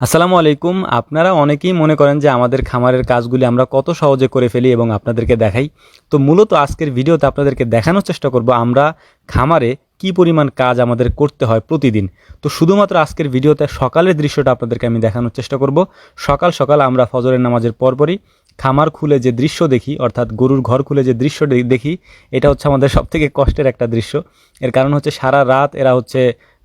আসসালামু আলাইকুম। আপনারা অনেকেই মনে করেন যে আমাদের খামারের কাজগুলি আমরা কত সহজে করে ফেলি এবং আপনাদেরকে দেখাই। তো মূলত আজকের ভিডিওতে আপনাদেরকে দেখানোর চেষ্টা করব আমরা খামারে কি পরিমাণ কাজ আমাদের করতে হয় প্রতিদিন। তো শুধুমাত্র আজকের ভিডিওতে সকালের দৃশ্যটা আপনাদেরকে আমি দেখানোর চেষ্টা করব। সকাল সকাল আমরা ফজরের নামাজের পরপরই খামার খুলে যে দৃশ্য দেখি, অর্থাৎ গরুর ঘর খুলে যে দৃশ্য দেখি, এটা হচ্ছে আমাদের সবথেকে কষ্টের একটা দৃশ্য। এর কারণ হচ্ছে সারা রাত এরা হচ্ছে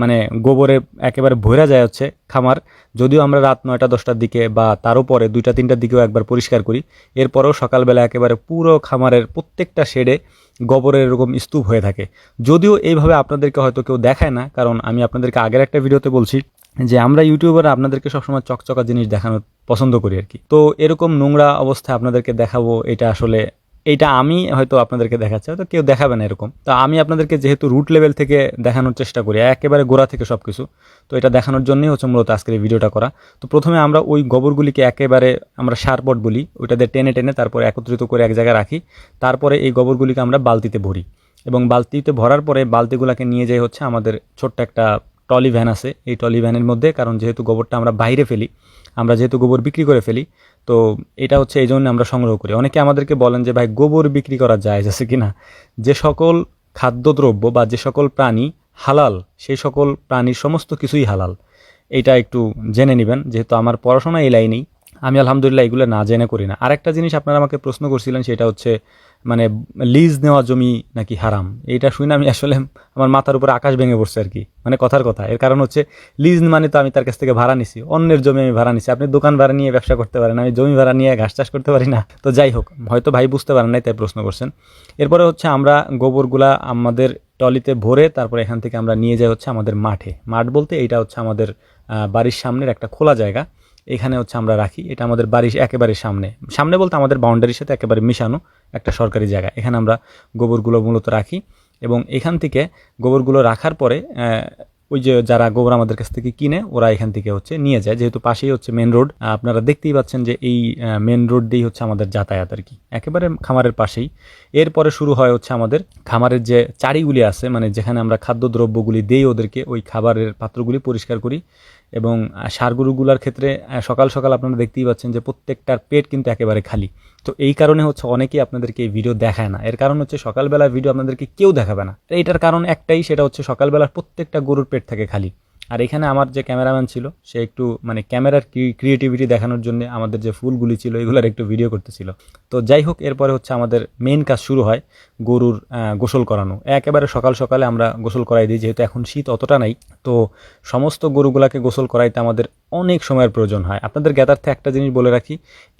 মানে গোবরে একেবারে ভরা যায় হচ্ছে খামার। যদিও আমরা রাত নয়টা, দশটার দিকে বা তারও পরে দুইটা, তিনটার দিকেও একবার পরিষ্কার করি। এরপরেও সকালবেলা একেবারে পুরো খামারের প্রত্যেকটা শেডে গোবরের এরকম স্তূপ হয়ে থাকে। যদিও এইভাবে আপনাদেরকে হয়তো কেউ দেখায় না, কারণ আমি আপনাদেরকে আগের একটা ভিডিওতে বলছি যে আমরা ইউটিউবার আপনাদেরকে সবসময় চকচকা জিনিস দেখানো পছন্দ করি আর কি। তো এরকম নোংরা অবস্থায় আপনাদেরকে দেখাবো, এটা আসলে এইটা আমি হয়তো আপনাদেরকে দেখাচ্ছি, হয়তো কেউ দেখাবে না এরকম। তো আমি আপনাদেরকে যেহেতু রুট লেভেল থেকে দেখানোর চেষ্টা করি, একেবারে গোড়া থেকে সব কিছু তো এটা দেখানোর জন্যই হচ্ছে মূলত আজকের এই ভিডিওটা করা। তো প্রথমে আমরা ওই গোবরগুলিকে একেবারে আমরা সারপট বলি ওইটাতে টেনে টেনে তারপরে একত্রিত করে এক জায়গায় রাখি, তারপরে এই গোবরগুলিকে আমরা বালতিতে ভরি। এবং বালতিতে ভরার পরে বালতিগুলোকে নিয়ে যাই হচ্ছে আমাদের ছোট্ট একটা টলি ভ্যান আছে, এই টলি ভ্যানের মধ্যে, কারণ যেহেতু গোবরটা আমরা বাইরে ফেলি, আমরা যেহেতু গোবর বিক্রি করে ফেলি তো এটা হচ্ছে এই জন্য আমরা সংগ্রহ করি। অনেকে আমাদেরকে বলেন যে, ভাই, গোবর বিক্রি করা যায় আছে কি না যে সকল খাদ্যদ্রব্য বা যে সকল প্রাণী হালাল, সেই সকল প্রাণীর সমস্ত কিছুই হালাল। এটা একটু জেনে নেবেন, যেহেতু আমার পড়াশোনা এই লাইনেই। আমি আলহামদুলিল্লাহ এগুলো না জেনে করি না। আরেকটা জিনিস আপনারা আমাকে প্রশ্ন করছিলেন, সেটা হচ্ছে মানে লিজ নেওয়া জমি নাকি হারাম? এইটা শুনে আমি আসলে আমার মাথার উপরে আকাশ ভেঙে পড়ছে আর কি। মানে কথার কথা। এর কারণ হচ্ছে লিজ মানে তো আমি তার কাছ থেকে ভাড়া নিছি। অন্যের জমি আমি ভাড়া নিছি। আপনি দোকান ভাড়া নিয়ে ব্যবসা করতে পারেন। আমি জমি ভাড়া নিয়ে ঘাস চাষ করতে পারি না। তো যাই হোক, হয়তো ভাই বুঝতে পারেন নাই, তাই প্রশ্ন করছেন। এরপরে হচ্ছে আমরা গোবরগুলা আমাদের টলিতে ভরে তারপরে এখান থেকে আমরা নিয়ে যাই হচ্ছে আমাদের মাঠে। মাঠ বলতে এইটা হচ্ছে আমাদের বাড়ির সামনের একটা খোলা জায়গা। এখানে হচ্ছে আমরা রাখি। এটা আমাদের বাড়ির একেবারে সামনে। সামনে বলতে আমাদের বাউন্ডারির সাথে একেবারে মিশানো। একটা সরকারি জায়গা। এখানে আমরা গোবরগুলো মূলত রাখি এবং এখান থেকে গোবরগুলো রাখার পরে ওই যে যারা গোবর আমাদের কাছ থেকে কিনে, ওরা এখান থেকে হচ্ছে নিয়ে যায়। যেহেতু পাশেই হচ্ছে মেন রোড আপনারা দেখতেই পাচ্ছেন যে এই মেন রোড দিয়েই হচ্ছে আমাদের যাতায়াত আর কি। একেবারে খামারের পাশেই। এরপরে শুরু হয় হচ্ছে আমাদের খামারের যে চারিগুলি আছে মানে যেখানে আমরা খাদ্যদ্রব্যগুলি দেই ওদেরকে, ওই খাবারের পাত্রগুলি পরিষ্কার করি। এবং আহ, ষাঁড় গরুগুলার ক্ষেত্রে সকাল সকাল আপনারা দেখতেই পাচ্ছেন যে প্রত্যেকটার পেট কিন্তু একেবারে খালি। তো এই কারণে হচ্ছে অনেকেই আপনাদেরকে এই ভিডিও দেখায় না। এর কারণ হচ্ছে সকালবেলার ভিডিও আপনাদেরকে কেউ দেখাবে না। এইটার কারণ একটাই সেটা হচ্ছে সকালবেলার প্রত্যেকটা গরুর পেট থাকে খালি। আর এখানে আমার যে ক্যামেরাম্যান ছিল সে একটু মানে ক্যামেরার ক্রিয়েটিভিটি দেখানোর জন্য আমাদের যে ফুলগুলি ছিল এগুলোর একটু ভিডিও করতেছিল। তো যাই হোক এরপরে হচ্ছে আমাদের মেন কাজ শুরু হয় গরুর গোসল করানো। একেবারে সকাল সকালে আমরা গোসল করাই দিই যেহেতু এখন শীত অতটা নাই। তো সমস্ত গরুগুলাকে গোসল করাইতে আমাদের অনেক সময়ের প্রয়োজন হয়। আপনাদের জ্ঞাতার্থে একটা জিনিস বলে রাখি,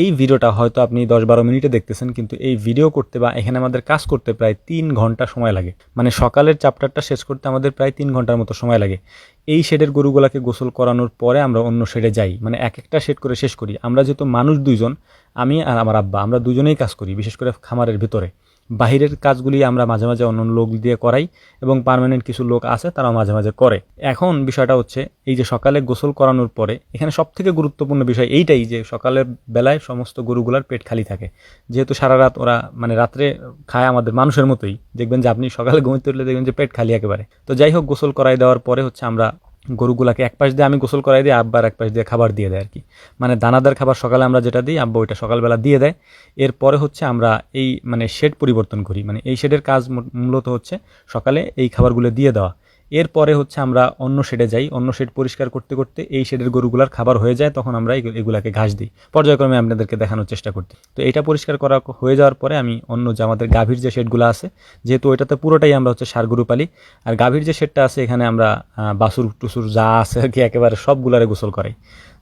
এই ভিডিওটা হয়তো আপনি দশ বারো মিনিটে দেখতেছেন, কিন্তু এই ভিডিও করতে বা এখানে আমাদের কাজ করতে প্রায় তিন ঘণ্টা সময় লাগে। মানে সকালের চ্যাপ্টারটা শেষ করতে আমাদের প্রায় তিন ঘণ্টার মতো সময় লাগে। এই শেডের গরুগুলাকে গোসল করানোর পরে আমরা অন্য শেডে যাই। মানে এক একটা শেড করে শেষ করি। আমরা যেহেতু মানুষ দুইজন, আমি আর আমার আব্বা, আমরা দুজনেই কাজ করি, বিশেষ করে খামারের ভিতরে। বাহিরের কাজগুলি আমরা মাঝে মাঝে অন্য লোক দিয়ে করাই এবং পার্মানেন্ট কিছু লোক আছে তারাও মাঝে মাঝে করে। এখন বিষয়টা হচ্ছে, এই যে সকালে গোসল করানোর পরে, এখানে সব থেকে গুরুত্বপূর্ণ বিষয় এইটাই যে সকালের বেলায় সমস্ত গরুগুলার পেট খালি থাকে। যেহেতু সারা রাত ওরা মানে রাত্রে খায় আমাদের মানুষের মতোই, দেখবেন যে আপনি সকালে ঘুমিতে তুললে দেখবেন যে পেট খালি একেবারে। তো যাই হোক, গোসল করাই দেওয়ার পরে হচ্ছে আমরা গরুগুলাকে এক পাশ দিয়ে আমি গোসল করাই দিই, আব্বার এক পাশ দিয়ে খাবার দিয়ে দেয় আর কি মানে দানাদার খাবার সকালে আমরা যেটা দিই, আব্বা ওইটা সকালবেলা দিয়ে দেয়। এরপরে হচ্ছে আমরা এই মানে শেড পরিবর্তন করি। মানে এই শেডের কাজ মূলত হচ্ছে সকালে এই খাবারগুলো দিয়ে দেওয়া। এরপরে হচ্ছে আমরা অন্য শেডে যাই। অন্য শেড পরিষ্কার করতে করতে এই শেডের গরুগুলার খাবার হয়ে যায়, তখন আমরা এগু- এগুলাকে ঘাস দিই। পর্যায়ক্রমে আপনাদেরকে দেখানোর চেষ্টা করতে তো এটা পরিষ্কার করা হয়ে যাওয়ার পরে আমি অন্য যে আমাদের গাভীর যে শেডগুলো আছে, যেহেতু ওইটাতে পুরোটাই আমরা হচ্ছে সার গরু পালি আর গাভীর যে শেডটা আছে, এখানে আমরা বাসুর, টুসুর যা আছে আর কি, একেবারে সবগুলারে গোসল করাই।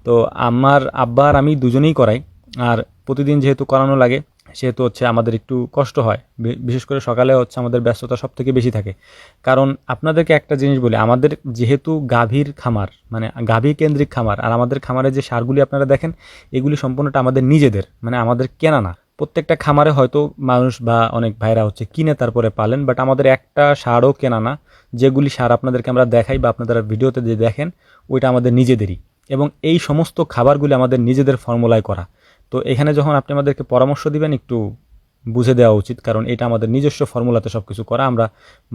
তো আমার আব্বা আর আমি দুজনেই করাই, আর প্রতিদিন যেহেতু করানো লাগে সেহেতু হচ্ছে আমাদের একটু কষ্ট হয়। বিশেষ করে সকালে হচ্ছে আমাদের ব্যস্ততা সব থেকে বেশি থাকে। কারণ আপনাদেরকে একটা জিনিস বলি, আমাদের যেহেতু গাভীর খামার মানে গাভী কেন্দ্রিক খামার, আর আমাদের খামারে যে সারগুলি আপনারা দেখেন, এগুলি সম্পূর্ণটা আমাদের নিজেদের মানে আমাদের কেনা না। প্রত্যেকটা খামারে হয়তো মানুষ বা অনেক ভাইরা হচ্ছে কিনে তারপরে পালেন, বাট আমাদের একটা সারও কেনা না। যেগুলি সার আপনাদেরকে আমরা দেখাই বা আপনারা ভিডিওতে যে দেখেন, ওইটা আমাদের নিজেদেরই। এবং এই সমস্ত খাবারগুলি আমাদের নিজেদের ফর্মুলায় করা। তো এখানে যখন আপনি আমাদেরকে পরামর্শ দিবেন, একটু বুঝে দেওয়া উচিত, কারণ এটা আমাদের নিজস্ব ফর্মুলাতে সব কিছু করা। আমরা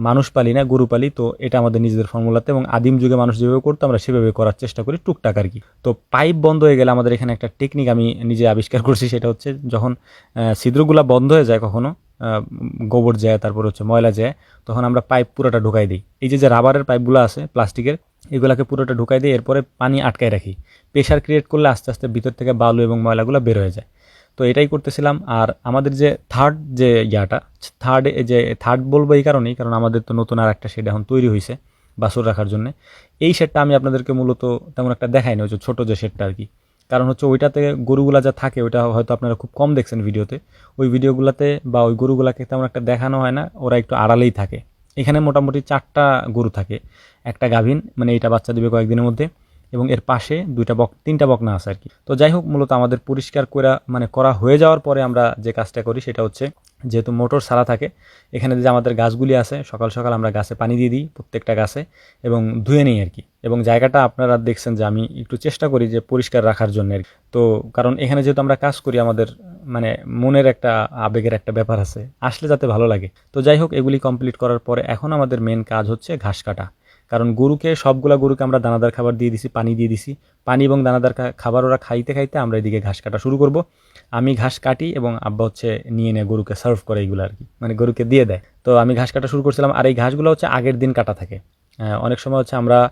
মানুষ পালি না, গরু পালি, তো এটা আমাদের নিজেদের ফর্মুলাতে এবং আদিম যুগে মানুষ যেভাবে করতো, আমরা সেভাবে করার চেষ্টা করি টুকটাক আর কি। তো পাইপ বন্ধ হয়ে গেলে আমাদের এখানে একটা টেকনিক আমি নিজে আবিষ্কার করছি, সেটা হচ্ছে যখন ছিদ্রগুলা বন্ধ হয়ে যায় কখনো গোবর যায়, তারপর হচ্ছে ময়লা যায়, তখন আমরা পাইপ পুরোটা ঢুকাই দিই। এই যে যে রাবারের পাইপগুলো আছে প্লাস্টিকের এগুলাকে পুরোটা ঢুকাই দিই এরপরে পানি আটকায় রাখি। প্রেশার ক্রিয়েট করলে আস্তে আস্তে ভিতর থেকে বালু এবং ময়লাগুলো বের হয়ে যায়। তো এটাই করতেছিলাম। আর আমাদের যে থার্ড যে ইয়াটা থার্ড যে থার্ড বলব এই কারণেই, কারণ আমাদের তো নতুন আর একটা শেড এখন তৈরি হয়েছে বাছুর রাখার জন্য। এই শেডটা আমি আপনাদেরকে মূলত তেমন একটা দেখাই না ওই যে ছোটো যে শেডটা আর কি কারণ হচ্ছে ওইটাতে গরুগুলা যা থাকে, ওইটা হয়তো আপনারা খুব কম দেখছেন ভিডিওতে। ওই ভিডিওগুলোতে বা ওই গরুগুলাকে তেমন একটা দেখানো হয় না, ওরা একটু আড়ালেই থাকে। এখানে মোটামুটি চারটা গরু থাকে, একটা গাভীন মানে এটা বাচ্চা দিবে কয়েকদিনের মধ্যে, এবং এর পাশে দুইটা বক, তিনটা বকনা আছে আর কি। তো যাই হোক, মূলত আমাদের পরিষ্কার করা মানে করা হয়ে যাওয়ার পরে আমরা যে কাজটা করি সেটা হচ্ছে, যেহেতু মোটর সারা থাকে, এখানে যে আমাদের গাছগুলি আছে, সকাল সকাল আমরা গাছে পানি দিয়ে দিই প্রত্যেকটা গাছে, এবং ধুয়ে নিই আর কি। এবং জায়গাটা আপনারা দেখছেন যে আমি একটু চেষ্টা করি যে পরিষ্কার রাখার জন্য তো কারণ এখানে যেহেতু আমরা কাজ করি আমাদের মানে মনের একটা আবেগের একটা ব্যাপার আছে। আসলে যাতে ভালো লাগে। তো যাই হোক, এগুলি কমপ্লিট করার পরে এখন আমাদের মেন কাজ হচ্ছে ঘাস কাটা। কারণ গরুকে সবগুলা গরুকে আমরা দানাদার খাবার দিয়ে দিছি, পানি দিয়ে দিছি। পানি এবং দানাদার খাবার ওরা খাইতে খাইতে আমরা এদিকে ঘাস কাটা শুরু করব। আমি ঘাস কাটি এবং আব্বা হচ্ছে নিয়ে নিয়ে গরুকে সার্ভ করে এইগুলো আর কি। মানে গরুকে দিয়ে দেয়। তো আমি ঘাস কাটা শুরু করছিলাম। আর এই ঘাসগুলো হচ্ছে আগের দিন কাটা থাকে। অনেক সময় হচ্ছে আমরা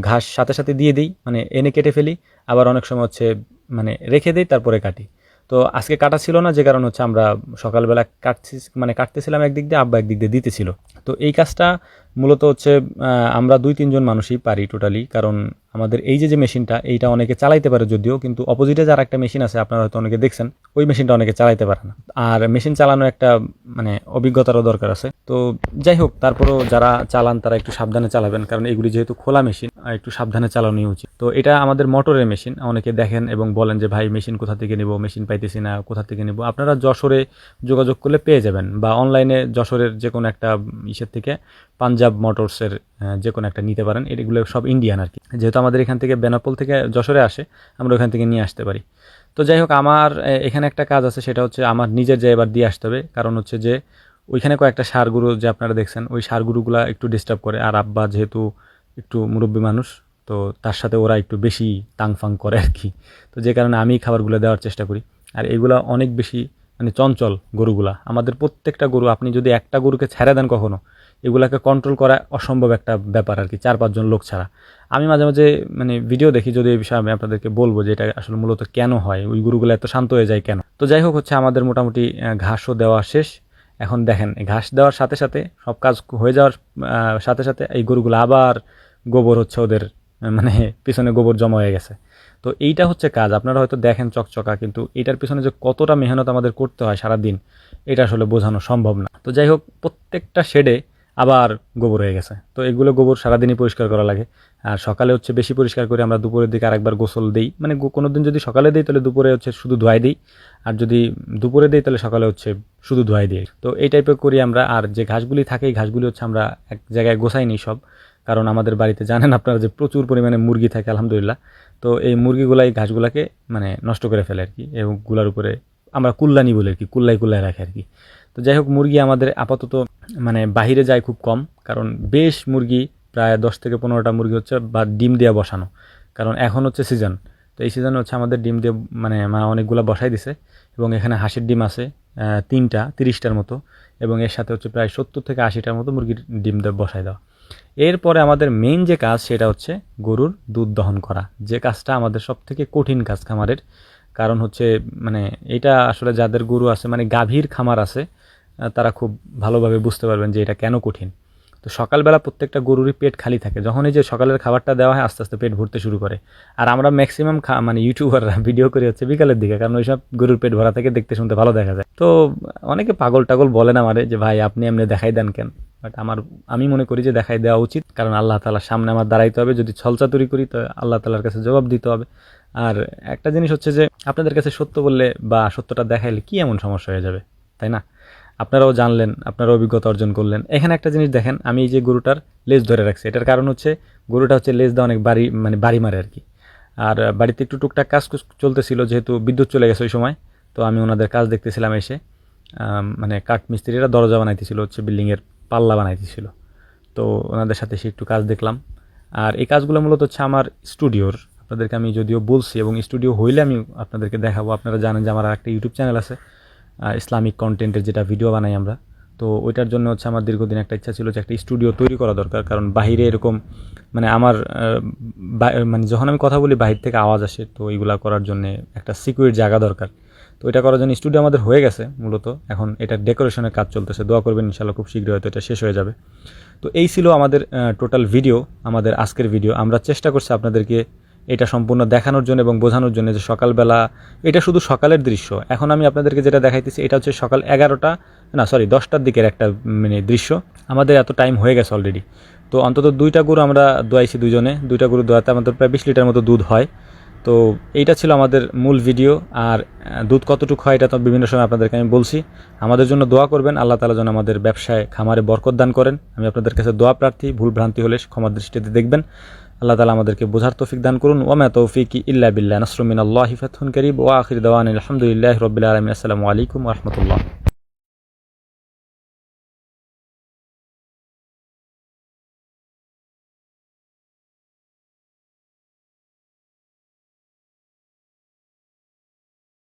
ঘাস সাথে সাথে দিয়ে দিই। মানে এনে কেটে ফেলি। আবার অনেক সময় হচ্ছে মানে রেখে দিই, তারপরে কাটি। তো আজকে কাটা ছিল না, যে কারণ হচ্ছে আমরা সকালবেলা কাটছি মানে কাটতেছিলাম একদিক দিয়ে, আব্বা একদিক দিয়ে দিতেছিল। তো এই কাজটা মূলত হচ্ছে আমরা দুই তিনজন মানুষই পারি টোটালি কারণ আমাদের এই যে যে মেশিনটা, এইটা অনেকে চালাইতে পারে যদিও, কিন্তু অপোজিটে যার একটা মেশিন আছে, আপনারা হয়তো অনেকে দেখছেন, ওই মেশিনটা অনেকে চালাইতে পারে না। আর মেশিন চালানো একটা মানে অভিজ্ঞতারও দরকার আছে। তো যাই হোক, তারপরেও যারা চালান, তারা একটু সাবধানে চালাবেন, কারণ এগুলি যেহেতু খোলা মেশিন একটু সাবধানে চালানোই উচিত। তো এটা আমাদের মোটরের মেশিন, অনেকে দেখেন এবং বলেন যে, ভাই, মেশিন কোথা থেকে নেব? মেশিন পাইতেছি না, কোথা থেকে নেব? আপনারা যশোরে যোগাযোগ করলে পেয়ে যাবেন, বা অনলাইনে যশোরের যে কোনো একটা ইসের থেকে পাঞ্জাব মোটরসের আহ, যে কোনো একটা নিতে পারেন। এগুলো সব ইন্ডিয়ান আর কি। যেহেতু আমাদের এখান থেকে বেনাপোল থেকে যশোরে আসে আমরা ওখান থেকে নিয়ে আসতে পারি। তো যাই হোক আমার এখানে একটা কাজ আছে সেটা হচ্ছে আমার নিজের যে এবার দিয়ে আসতে হবে। কারণ হচ্ছে যে ওইখানে কয়েকটা সার গুঁড়ো যে আপনারা দেখছেন ওই সার গুঁড়োগুলো একটু ডিস্টার্ব করে। আর আব্বা যেহেতু একটু মুরব্বী মানুষ তো তার সাথে ওরা একটু বেশি তাংফাং করে আর কি। তো যে কারণে আমি খাবারগুলো দেওয়ার চেষ্টা করি। আর এগুলা অনেক বেশি মানে চঞ্চল গরুগুলা। আমাদের প্রত্যেকটা গরু আপনি যদি একটা গরুকে ছেড়ে দেন কখনো এগুলাকে কন্ট্রোল করা অসম্ভব একটা ব্যাপার আর কি, চার পাঁচজন লোক ছাড়া। আমি মাঝে মাঝে মানে ভিডিও দেখি, যদি এই বিষয়ে আমি আপনাদেরকে বলব যে এটা আসলে মূলত কেন হয়, ওই গরুগুলো এত শান্ত হয়ে যায় কেন? তো যাই হোক, হচ্ছে আমাদের মোটামুটি ঘাসও দেওয়া শেষ। এখন দেখেন ঘাস দেওয়ার সাথে সাথে, সব কাজ হয়ে যাওয়ার সাথে সাথে এই গরুগুলো আবার গোবর হচ্ছে ওদের মানে পিছনে গোবর জমা হয়ে গেছে। তো এইটা হচ্ছে কাজ, আপনারা হয়তো দেখেন চকচকা, কিন্তু এটার পিছনে যে কতটা মেহনত আমাদের করতে হয় সারা দিন এটা আসলে বোঝানো সম্ভব না। তো যাই হোক, প্রত্যেকটা শেডে আবার গোবর হয়ে গেছে। তো এগুলো গোবর সারাদিনই পরিষ্কার করা লাগে। আর সকালে হচ্ছে বেশি পরিষ্কার করে আমরা দুপুরের দিকে আরেকবার গোসল দিই। মানে কোনো দিন যদি সকালে দিই, তাহলে দুপুরে হচ্ছে শুধু ধোয়াই দিই। আর যদি দুপুরে দিই, তাহলে সকালে হচ্ছে শুধু ধোয়াই দিই। তো এই টাইপের করি আমরা। আর যে ঘাসগুলি থাকে, এই ঘাসগুলি হচ্ছে আমরা এক জায়গায় গোছাই নিই সব। কারণ আমাদের বাড়িতে জানেন আপনারা যে প্রচুর পরিমাণে মুরগি থাকে, আলহামদুলিল্লাহ। তো এই মুরগিগুলা এই ঘাসগুলাকে মানে নষ্ট করে ফেলে আর কি। এবংগুলার উপরে আমরা কুল্লানি বলি আর কি। কুল্লাই কুল্লাই রাখে আর কি। তো যাই হোক, মুরগি আমাদের আপাতত মানে বাহিরে যায় খুব কম, কারণ বেশ মুরগি, প্রায় দশ থেকে পনেরোটা মুরগি হচ্ছে বা ডিম দেওয়া বসানো। কারণ এখন হচ্ছে সিজন তো এই সিজনে হচ্ছে আমাদের ডিম দিয়ে মানে মা অনেকগুলো বসাই দিছে, এবং এখানে হাঁসের ডিম আছে তিনটা, তিরিশটার মতো, এবং এর সাথে হচ্ছে প্রায় সত্তর থেকে আশিটার মতো মুরগির ডিম দিয়ে বসাই দেওয়া। এরপরে আমাদের মেইন যে কাজ, সেটা হচ্ছে গরুর দুধ দহন করা, যে কাজটা আমাদের সব থেকে কঠিন কাজ খামারের, কারণ হচ্ছে মানে এটা আসলে যাদের গরু আছে মানে গাভীর খামার আছে তারা খুব ভালোভাবে বুঝতে পারবেন যে এটা কেন কঠিন। তো সকালবেলা প্রত্যেকটা গরুরই পেট খালি থাকে। যখন এই যে সকালের খাবারটা দেওয়া হয়, আস্তে আস্তে পেট ভরতে শুরু করে। আর আমরা ম্যাক্সিমাম মানে ইউটিউবাররা ভিডিও করে হচ্ছে বিকালের দিকে, কারণ ওইসব গরুর পেট ভরা থেকে দেখতে শুনতে ভালো দেখা যায়। তো অনেকে পাগল টাগল বলেন আমারে যে, ভাই, আপনি এমনি দেখাই দেন কেন? বাট আমার, আমি মনে করি যে দেখাই দেওয়া উচিত, কারণ আল্লাহ তালার সামনে আমার দাঁড়াইতে হবে। যদি ছলচাতুরি করি, তো আল্লাহ তালার কাছে জবাব দিতে হবে। আর একটা জিনিস হচ্ছে যে, আপনাদের কাছে সত্য বললে বা সত্যটা দেখাইলে কি এমন সমস্যা হয়ে যাবে? তাই না? আপনারাও জানলেন, আপনারা অভিজ্ঞতা অর্জন করলেন। এখানে একটা জিনিস দেখেন, আমি এই যে গরুটার লেজ ধরে রাখছি, এটার কারণ হচ্ছে গরুটা হচ্ছে লেজ দেওয়া অনেক বাড়ি মানে বাড়ি মারে আর কি। আর বাড়িতে একটু টুকটাক কাজ চলতেছিল, যেহেতু বিদ্যুৎ চলে গেছে ওই সময়, তো আমি ওনাদের কাজ দেখতেছিলাম এসে মানে কাঠ মিস্ত্রিরা দরজা বানাইতেছিল, হচ্ছে বিল্ডিংয়ের পাল্লা বানাইতেছিল। তো ওনাদের সাথে সে একটু কাজ দেখলাম। আর এই কাজগুলো মূলত হচ্ছে আমার স্টুডিওর, আপনাদেরকে আমি যদিও বলছি এবং স্টুডিও হইলে আমি আপনাদেরকে দেখাবো, আপনারা জানেন যে আমার একটা ইউটিউব চ্যানেল আছে ইসলামিক কন্টেন্টের যেটা ভিডিও বানাই আমরা। তো ওইটার জন্য হচ্ছে আমার দীর্ঘদিন একটা ইচ্ছা ছিল যে একটা স্টুডিও তৈরি করা দরকার। কারণ বাহিরে এরকম মানে আমার মানে যখন আমি কথা বলি বাহির থেকে আওয়াজ আসে, তো এইগুলা করার জন্য একটা সিকিউর জায়গা দরকার। তো এটা করার জন্য স্টুডিও আমাদের হয়ে গেছে মূলত। এখন এটা ডেকোরেশনের কাজ চলতেছে। দোয়া করবেন ইনশাল্লাহ খুব শীঘ্রই হয়তো এটা শেষ হয়ে যাবে। তো এই ছিল আমাদের টোটাল ভিডিও আমাদের আজকের ভিডিও আমরা চেষ্টা করছি আপনাদেরকে এটা সম্পূর্ণ দেখানোর জন্য এবং বোঝানোর জন্য যে সকালবেলা, এটা শুধু সকালের দৃশ্য। এখন আমি আপনাদেরকে যেটা দেখাইতেছি, এটা হচ্ছে সকাল এগারোটা, না সরি দশটার দিকের একটা মানে দৃশ্য। আমাদের এত টাইম হয়ে গেছে অলরেডি তো অন্তত দুইটা গরু আমরা দোয়াইছি দুজনে দুইটা গরু দোয়াতে আমাদের প্রায় বিশ লিটার মতো দুধ হয়। তো এইটা ছিল আমাদের মূল ভিডিও। আর দুধ কতটুকু হয় এটা তো বিভিন্ন সময় আপনাদেরকে আমি বলছি। আমাদের জন্য দোয়া করবেন, আল্লাহ তালা যেন আমাদের ব্যবসায় খামারে বরকত দান করেন। আমি আপনাদের কাছে দোয়া প্রার্থী, ভুল ভ্রান্তি হলে ক্ষমার দৃষ্টিতে দেখবেন। আল্লাহ তালা আমাদেরকে বোঝার তৌফিক দান করুন। ওমা তৌফিক ইল্লা বিল্লা নসরুমিন আল্লাহ হিফাতুন করিব ও আখির দাওয়ান আলহামদুলিল্লাহ রবিল আলমিন। আসসালামু আলাইকুম রহমতুল্লাহ।